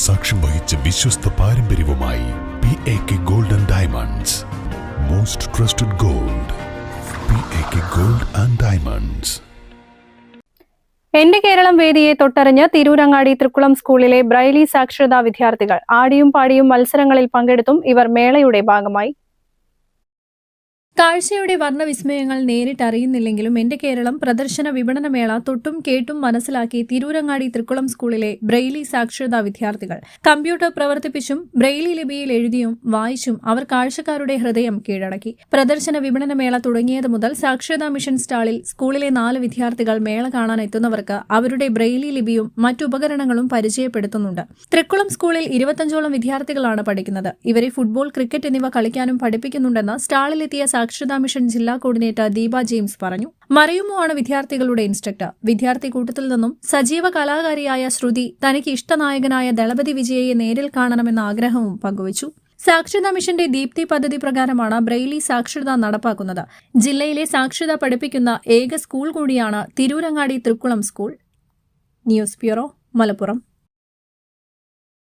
സാക്ഷ്യം വഹിച്ച വിശ്വസ്ത പാരമ്പര്യവുമായി P A K gold and diamonds most trusted gold P A K gold and diamonds എന്റെ കേരളം വേദിയെ തൊട്ടറിഞ്ഞ് തിരൂരങ്ങാടി തൃക്കുളം സ്കൂളിലെ ബ്രൈലി സാക്ഷരതാ വിദ്യാർത്ഥികൾ ആടിയും പാടിയും മത്സരങ്ങളിൽ പങ്കെടുത്തും ഇവർ മേളയുടെ ഭാഗമായി കാഴ്ചയുടെ വർണവിസ്മയങ്ങൾ നേരിട്ടറിയുന്നില്ലെങ്കിലും എന്റെ കേരളം പ്രദർശന വിപണനമേള തൊട്ടും കേട്ടും മനസ്സിലാക്കി തിരൂരങ്ങാടി തൃക്കുളം സ്കൂളിലെ ബ്രെയിലി സാക്ഷരതാ വിദ്യാർത്ഥികൾ. കമ്പ്യൂട്ടർ പ്രവർത്തിപ്പിച്ചും ബ്രെയിലി ലിപിയിൽ എഴുതിയും വായിച്ചും അവർ കാഴ്ചക്കാരുടെ ഹൃദയം കീഴടക്കി. പ്രദർശന വിപണനമേള തുടങ്ങിയത് മുതൽ സാക്ഷരതാ മിഷൻ സ്റ്റാളിൽ സ്കൂളിലെ നാല് വിദ്യാർത്ഥികൾ മേള കാണാൻ എത്തുന്നവർക്ക് അവരുടെ ബ്രെയിലി ലിപിയും മറ്റുപകരണങ്ങളും പരിചയപ്പെടുത്തുന്നുണ്ട്. തൃക്കുളം സ്കൂളിൽ ഇരുപത്തഞ്ചോളം വിദ്യാർത്ഥികളാണ് പഠിക്കുന്നത്. ഇവരെ ഫുട്ബോൾ ക്രിക്കറ്റ് എന്നിവ കളിക്കാനും പഠിപ്പിക്കുന്നുണ്ടെന്ന് സ്റ്റാളിലെത്തിയ സാക്ഷരതാ മിഷൻ ജില്ലാ കോർഡിനേറ്റർ ദീപ ജെയിംസ് പറഞ്ഞു. മറയുമോ ആണ് വിദ്യാർത്ഥികളുടെ ഇൻസ്ട്രക്ടർ. വിദ്യാർത്ഥി കൂട്ടത്തിൽ നിന്നും സജീവ കലാകാരിയായ ശ്രുതി തനിക്ക് ഇഷ്ടനായകനായ ദളപതി വിജയയെ നേരിൽ കാണണമെന്ന ആഗ്രഹവും പങ്കുവച്ചു. സാക്ഷരതാ മിഷന്റെ ദീപ്തി പദ്ധതി പ്രകാരമാണ് ബ്രെയിലി സാക്ഷരത നടപ്പാക്കുന്നത്. ജില്ലയിലെ സാക്ഷരത പഠിപ്പിക്കുന്ന ഏക സ്കൂൾ കൂടിയാണ് Tirurangadi Thrikkulam school. News bureau Malappuram.